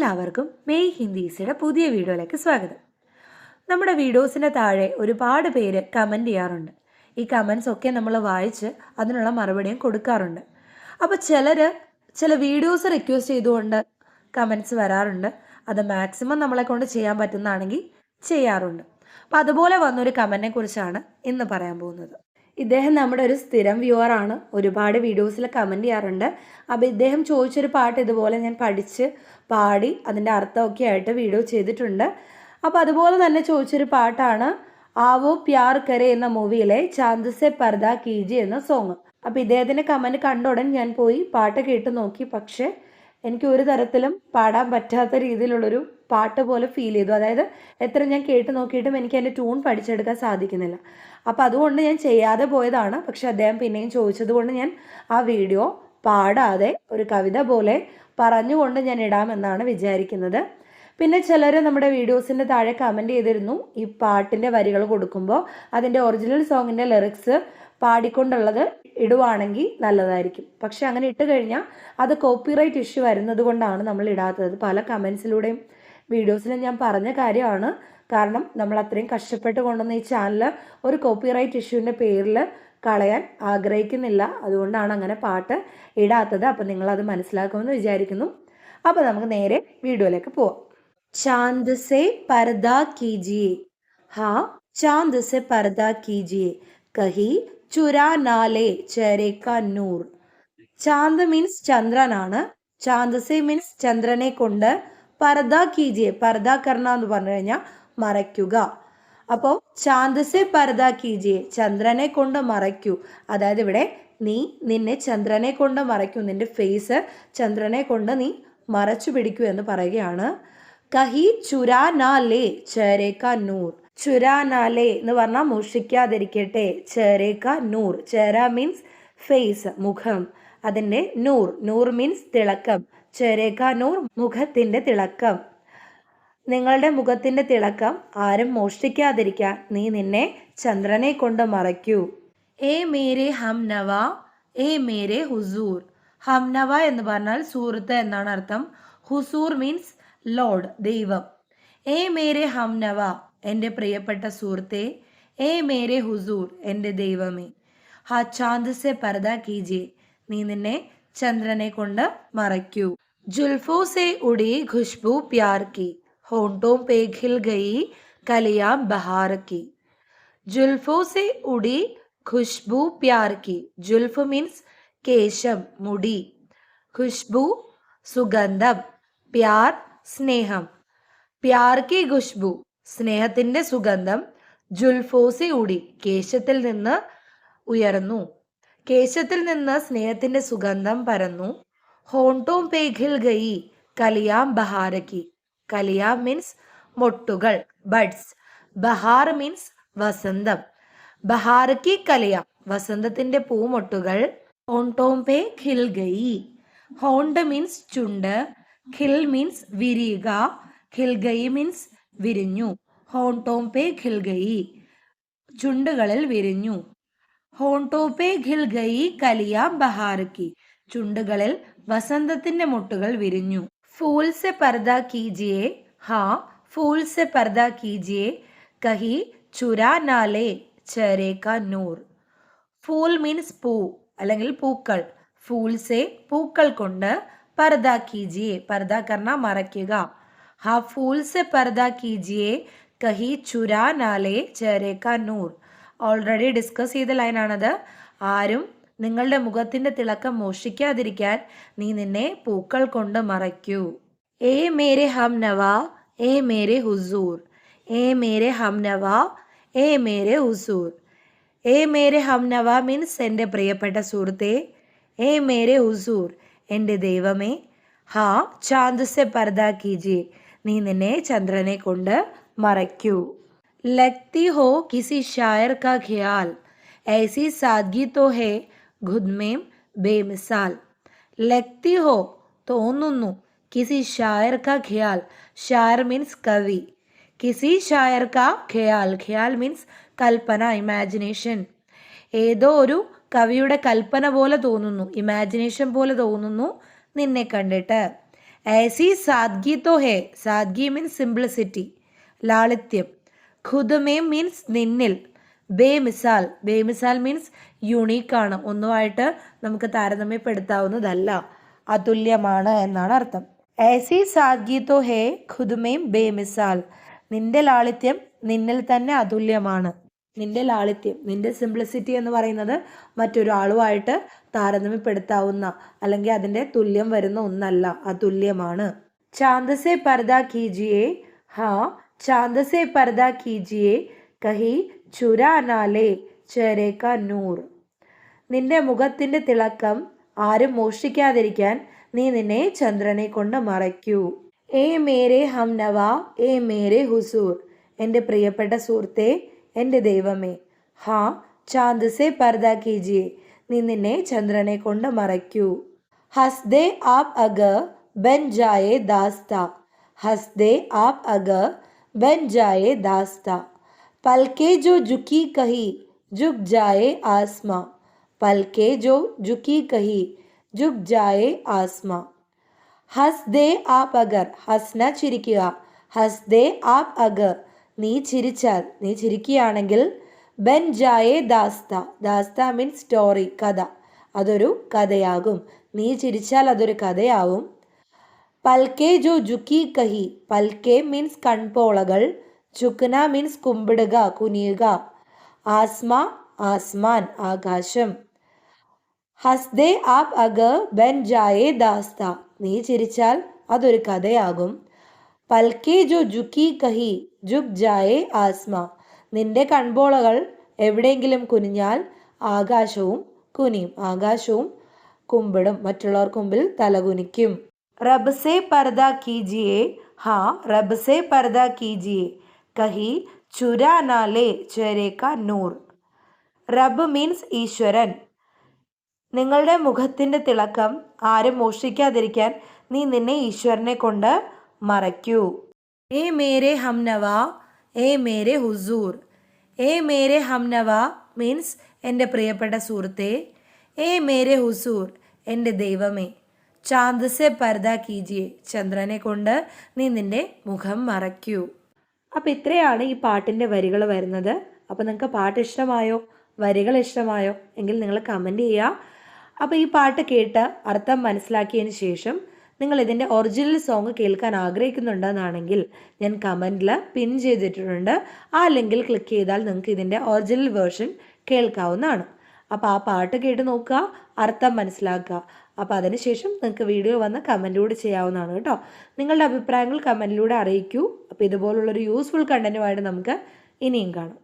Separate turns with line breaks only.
എല്ലാവർക്കും മെയ് ഹിന്ദീസിയുടെ പുതിയ വീഡിയോയിലേക്ക് സ്വാഗതം. നമ്മുടെ വീഡിയോസിന്റെ താഴെ ഒരുപാട് പേര് കമന്റ് ചെയ്യാറുണ്ട്. ഈ കമൻസ് ഒക്കെ നമ്മൾ വായിച്ച് അതിനുള്ള മറുപടിയും കൊടുക്കാറുണ്ട്. അപ്പോൾ ചിലർ ചില വീഡിയോസ് റിക്വസ്റ്റ് ചെയ്തുകൊണ്ട് കമൻസ് വരാറുണ്ട്. അത് മാക്സിമം നമ്മളെ കൊണ്ട് ചെയ്യാൻ പറ്റുന്നതാണെങ്കിൽ ചെയ്യാറുണ്ട്. അപ്പോൾ അതുപോലെ വന്നൊരു കമന്റിനെ കുറിച്ചാണ് ഇന്ന് പറയാൻ പോകുന്നത്. ഇദ്ദേഹം നമ്മുടെ ഒരു സ്ഥിരം വ്യൂവറാണ് ഒരുപാട് വീഡിയോസിൽ കമന്റ് ചെയ്യാറുണ്ട്. അപ്പോൾ ഇദ്ദേഹം ചോദിച്ചൊരു പാട്ട് ഇതുപോലെ ഞാൻ പഠിച്ച് പാടി അതിന്റെ അർത്ഥമൊക്കെ ആയിട്ട് വീഡിയോ ചെയ്തിട്ടുണ്ട്. അപ്പോൾ അതുപോലെ തന്നെ ചോദിച്ചൊരു പാട്ടാണ് ആവോ പ്യാർ കരെ എന്ന മൂവിയിലെ ചാന്ദസെ പർദ കീജി എന്ന സോങ്. അപ്പോൾ ഇദ്ദേഹത്തിന്റെ കമന്റ് കണ്ട ഉടൻ ഞാൻ പോയി പാട്ട് കേട്ട് നോക്കി. പക്ഷേ എനിക്ക് ഒരു തരത്തിലും പാടാൻ പറ്റാത്ത രീതിയിലുള്ളൊരു പാട്ട് പോലെ ഫീൽ ചെയ്തു. അതായത് എത്ര ഞാൻ കേട്ട് നോക്കിയിട്ടും എനിക്ക് എന്റെ ട്യൂൺ പഠിച്ചെടുക്കാൻ സാധിക്കുന്നില്ല. അപ്പോൾ അതുകൊണ്ട് ഞാൻ ചെയ്യാതെ പോയതാണ്. പക്ഷെ അദ്ദേഹം പിന്നെയും ചോദിച്ചതുകൊണ്ട് ഞാൻ ആ വീഡിയോ പാടാതെ ഒരു കവിത പോലെ പറഞ്ഞുകൊണ്ട് ഞാൻ ഇടാമെന്നാണ് വിചാരിക്കുന്നത്. പിന്നെ ചിലർ നമ്മുടെ വീഡിയോസിന്റെ താഴെ കമന്റ് ചെയ്തിരുന്നു. ഈ പാട്ടിന്റെ വരികൾ കൊടുക്കുമ്പോൾ അതിന്റെ ഒറിജിനൽ സോങ്ങിന്റെ ലിറിക്സ് പാടിക്കൊണ്ടുള്ളത് ഇടുവാണെങ്കിൽ നല്ലതായിരിക്കും. പക്ഷെ അങ്ങനെ ഇട്ട് കഴിഞ്ഞാൽ അത് കോപ്പിറൈറ്റ് ഇഷ്യൂ വരുന്നത് കൊണ്ടാണ് നമ്മൾ ഇടാത്തത്. പല കമൻസിലൂടെയും വീഡിയോസിലും ഞാൻ പറഞ്ഞ കാര്യമാണ്. കാരണം നമ്മൾ അത്രയും കഷ്ടപ്പെട്ട് കൊണ്ടുവന്ന ഈ ചാനൽ ഒരു കോപ്പിറൈറ്റ് ഇഷ്യൂവിന്റെ പേരിൽ കളയാൻ ആഗ്രഹിക്കുന്നില്ല. അതുകൊണ്ടാണ് അങ്ങനെ പാട്ട് ഇടാത്തത്. അപ്പം നിങ്ങളത് മനസ്സിലാക്കുമെന്ന് വിചാരിക്കുന്നു. അപ്പോൾ നമുക്ക് നേരെ വീഡിയോയിലേക്ക് പോവാം. ചാന്ത് സെ പർദ കീജിയെ. ഹാ ചാന്ത് സെ പർദ കീജിയെ. കഹി ചുരാ നാലേ ചേരേക്ക നൂർ. ചാന്ത് മീൻസ് ചന്ദ്രനാണ്. ചാന്ത് സെ മീൻസ് ചന്ദ്രനെ കൊണ്ട് പർദ കീജിയെ പർദ കർണ എന്ന് പറഞ്ഞു കഴിഞ്ഞാൽ മറയ്ക്കുക. അപ്പോൾ ചാന്തസെ പരദ കീജിയെ ചന്ദ്രനെ കൊണ്ട് മറയ്ക്കൂ. അതായത് ഇവിടെ നീ നിന്നെ ചന്ദ്രനെ കൊണ്ട് മറയ്ക്കൂ നിന്റെ ഫേസ് ചന്ദ്രനെ കൊണ്ട് നീ മറച്ചു പിടിക്കൂ എന്ന് പറയുകയാണ്. കഹി ചുരാ നാലേ ചേരേക്ക നൂർ. ചുരാ നാലേ എന്ന് പറഞ്ഞാൽ മോഷിക്കാതിരിക്കട്ടെ ചേരേക്ക നൂർ. ചേര മീൻസ് ഫേസ് മുഖം. അതിന്റെ നൂർ. നൂർ മീൻസ് തിളക്കം. ചേരേക്ക നൂർ മുഖത്തിന്റെ തിളക്കം. നിങ്ങളുടെ മുഖത്തിന്റെ തിളക്കം ആരും മോഷ്ടിക്കാതിരിക്കാൻ നീ നിന്നെ ചന്ദ്രനെ കൊണ്ട് മറയ്ക്കൂ. ഏ മേരെ ഹംനവ ഏ മേരെ ഹുസൂർ. ഹംനവ എന്ന് പറഞ്ഞാൽ സുഹൃത്ത് എന്നാണ് അർത്ഥം. ഹുസൂർ മീൻസ് ലോഡ് ദൈവം. ഏ മേരെ ഹംനവ എന്റെ പ്രിയപ്പെട്ട സുഹൃത്തെ. ഏ മേരെ ഹുസൂർ എന്റെ ദൈവമേ. ഹാ ചാന്ദ് സെ പർദ കീജിയെ നീ നിന്നെ ചന്ദ്രനെ കൊണ്ട് മറയ്ക്കൂ. ജുൽഫോ സെ ഉടി ഖുഷ്ബു പ്യാർ की होंठों पे खिल गई कलियां बहार की जुल्फों से उड़ी खुशबू प्यार की जुल्फ मीन्स കേശം മുടി ഖുഷ്ബു സുഗന്ധം പ്യാർ സ്നേഹം പ്യാർ കി ഖുഷ്ബു സ്നേഹത്തിന്റെ സുഗന്ധം ജുൽഫോസി ഉടി കേശത്തിൽ നിന്ന് ഉയർന്നു കേശത്തിൽ നിന്ന് സ്നേഹത്തിന്റെ സുഗന്ധം പരന്നു ഹോണ്ടോം പേഖിൽ ഗയി കലിയാം ബഹാരക്കി കലിയ മീൻസ് മൊട്ടുകൾ ബഡ്സ് ബഹാർ മീൻസ് വസന്തം. ബഹാർ കി കലിയ വസന്തത്തിന്റെ പൂമൊട്ടുകൾ. ഓൺടോംപേ ഖിൽ ഗയി ഹോണ്ട് മീൻസ് ചുണ്ട്. ഖിൽ മീൻസ് വിരിയുക. ഖിൽ ഗയി മീൻസ് വിരിഞ്ഞു. ഹോണ്ടോംപേ ഖിൽ ഗയി ചുണ്ടുകളിൽ വിരിഞ്ഞു. ഹോൺടോപേ ഖിൽ ഗയി കലിയ കി ചുണ്ടുകളിൽ വസന്തത്തിന്റെ മുട്ടുകൾ വിരിഞ്ഞു. फूल से पर्दा कीजिए हाँ फूल से पर्दा कीजिए कहीं ചുരാ നാലേ ചേരേക്ക നൂർ ഫൂൾ മീൻസ് പൂ അല്ലെങ്കിൽ പൂക്കൾ ഫൂൾസെ പൂക്കൾ കൊണ്ട് പർദ കീജിയെ പർദ കർണ മറയ്ക്കുക ഹാ ഫൂൾസെ പർദ കീജിയെ കഹി ചുരാ നാലേ ചേരേക്ക നൂർ ഓൾറെഡി ഡിസ്കസ് ചെയ്ത ലൈനാണത് ആരും നിങ്ങളുടെ മുഖത്തിന്റെ തിളക്കം മോഷിക്കാതിരിക്കാൻ നീ നിന്നെ പൂക്കൾ കൊണ്ട് മറയ്ക്കൂ ഏ മേരെ ഹം നവാ ഏ മേരെ ഹുസൂർ ഏ മേരെ ഹം നവാ ഏ മേരെ ഹുസൂർ ഏ മേരെ ഹം നവ മീൻസ് എൻ്റെ പ്രിയപ്പെട്ട സുഹൃത്തെ ഏ മേരെ ഹുസൂർ എൻ്റെ ദൈവമേ ഹാ ചാന്ദ് സെ പർദ കീജിയെ നീ നിന്നെ ചന്ദ്രനെ കൊണ്ട് മറയ്ക്കൂ ലഗ്തി ഹോ കിസി ഷായർ കാ ഖയാൽ ऐसी सादगी तो है ഖുദ്മേം ബേമിസാൽ. ലക്തി ഹോ തോന്നുന്നു. കിസി ഷായർ കാ ഖയാൽ. ഷായർ മീൻസ് കവി. കിസി ഷായർ കാ ഖയാൽ. ഖയാൽ മീൻസ് കൽപ്പന ഇമാജിനേഷൻ. ഏതോ ഒരു കവിയുടെ കൽപ്പന പോലെ തോന്നുന്നു. ഇമാജിനേഷൻ പോലെ തോന്നുന്നു നിന്നെ കണ്ടിട്ട്. ഏസി സാദ്ഗി തോ ഹേ. സാദ്ഗി മീൻസ് സിംപ്ലിസിറ്റി ലാളിത്യം. ഖുദ്മേം മീൻസ് നിന്നിൽ. ബേമിസാൽ. ബേമിസാൽ മീൻസ് യുണീക്കാണ് ഒന്നുമായിട്ട് നമുക്ക് താരതമ്യപ്പെടുത്താവുന്നതല്ല. അതുല്യമാണ് എന്നാണ് അർത്ഥം. ഏസി സാദ്ഗി ഹേ ഖുദുമേം ബേമിസാൽ. നിന്റെ ലാളിത്യം നിന്നിൽ തന്നെ അതുല്യമാണ്. നിന്റെ ലാളിത്യം നിന്റെ സിംപ്ലിസിറ്റി എന്ന് പറയുന്നത് മറ്റൊരാളുമായിട്ട് താരതമ്യപ്പെടുത്താവുന്ന അല്ലെങ്കിൽ അതിന്റെ തുല്യം വരുന്ന ഒന്നല്ല അതുല്യമാണ്. ചാന്തസെ പരദാ കീജിയെ ഹാ ചാന്തസെ പരദാ കീജിയെ കഹി ചുരാനാലേ ചേരേക്ക നൂർ. നിന്റെ മുഖത്തിന്റെ തിളക്കം ആരും മോഷ്ടിക്കാതിരിക്കാൻ നീ നിന്നെ ചന്ദ്രനെ കൊണ്ട് മറയ്ക്കൂ. ഏ മേരെ ഹംനവ ഏ മേരെ ഹുസൂർ. എന്റെ പ്രിയപ്പെട്ട സുഹൃത്തെ എന്റെ ദൈവമേ ഹാ ചാന്ത് സെ പർദ കീജിയെ നീ നിന്നെ ചന്ദ്രനെ കൊണ്ട് മറയ്ക്കൂ. ഹസ്ദേ ആപ് അഗ ബൻ ജായേ ദാസ്ത. ഹസ്ദേ ആപ് അഗ ബൻ ജായേ ദാസ്ത. പൽക്കെ ജോ ജുക്കി കഹി ജുഗ് ജായേ ആസ്മ പൽക്കെ ജോ ജുക്കി കഹി ജുഗ് ജായേ ആസ്മ ഹസ് ദേ ആപ് അഗർ ഹസ്ന ചിരിക്കുക ഹസ് ദേ ആപ് അഗർ നീ ചിരിച്ചാൽ നീ ചിരിക്കുകയാണെങ്കിൽ ബെൻ ജായെ ദാസ്ത. ദാസ്ത മീൻസ് സ്റ്റോറി കഥ. അതൊരു കഥയാകും. നീ ചിരിച്ചാൽ അതൊരു കഥയാവും. പൽക്കെ ജോ ജുക്കി കഹി. പൽക്കെ മീൻസ് കൺപോളകൾ. ചുക്ന മീൻസ് കുമ്പിടുക കുനിയുക. ആസ്മ ആസ്മാൻ ആകാശം. ഹസ്ദേ ആപ് അഗ ബൻ ജായേ ദാസ്ത. നീ ചിരിച്ചാൽ അതൊരു കഥയാകും. പൽക്കെ ജോ ജുക്കി കഹി ജുക് ജായേ ആസ്മ. നിന്റെ കൺപോളകൾ എവിടെയെങ്കിലും കുനിഞ്ഞാൽ ആകാശവും കുനിയും. ആകാശവും കുമ്പിടും. മറ്റുള്ളവർക്ക് മുമ്പിൽ തലകുനിക്കും റബ്സെ പർദ കീജിയെ ഹാ റബ്സെ പർദ കീജിയെ. കഹി ചുരാനാലെ ചേരേക്ക നൂർ. റബ് മീൻസ് ഈശ്വരൻ. നിങ്ങളുടെ മുഖത്തിന്റെ തിളക്കം ആരും മോഷ്ടിക്കാതിരിക്കാൻ നീ നിന്നെ ഈശ്വരനെ കൊണ്ട് മറയ്ക്കൂ. ഏ മേരെ ഹംനവ ഏ മേരെ ഹുസൂർ. ഏ മേരെ ഹംനവ മീൻസ് എന്റെ പ്രിയപ്പെട്ട സുഹൃത്തെ. ഏ മേരെ ഹുസൂർ എന്റെ ദൈവമേ. ചാന്ദസെ പർദ കീജിയെ ചന്ദ്രനെ കൊണ്ട് നീ നിന്റെ മുഖം മറയ്ക്കൂ. അപ്പോൾ ഇത്രയാണ് ഈ പാട്ടിന്റെ വരികൾ വരുന്നത്. അപ്പോൾ നിങ്ങൾക്ക് പാട്ട് ഇഷ്ടമായോ? വരികൾ ഇഷ്ടമായോ? എങ്കിൽ നിങ്ങൾ കമന്റ് ചെയ്യുക അപ്പോൾ ഈ പാട്ട് കേട്ട് അർത്ഥം മനസ്സിലാക്കിയതിന് ശേഷം നിങ്ങൾ ഇതിന്റെ ഒറിജിനൽ സോങ് കേൾക്കാൻ ആഗ്രഹിക്കുന്നുണ്ടെന്നാണെങ്കിൽ ഞാൻ കമന്റിൽ പിൻ ചെയ്തിട്ടുണ്ട് ആ ലിങ്കിൽ ക്ലിക്ക് ചെയ്താൽ നിങ്ങൾക്ക് ഇതിന്റെ ഒറിജിനൽ വേർഷൻ കേൾക്കാവുന്നതാണ്. അപ്പോൾ ആ പാട്ട് കേട്ട് നോക്കുക അർത്ഥം മനസ്സിലാക്കുക. അപ്പോൾ അതിനുശേഷം നിങ്ങൾക്ക് വീഡിയോ വന്ന് കമന്റിലൂടെ ചെയ്യാവുന്നതാണ് കേട്ടോ. നിങ്ങളുടെ അഭിപ്രായങ്ങൾ കമന്റിലൂടെ അറിയിക്കൂ. അപ്പോൾ ഇതുപോലുള്ളൊരു യൂസ്ഫുൾ കണ്ടന്റുമായിട്ട് നമുക്ക് ഇനിയും കാണാം.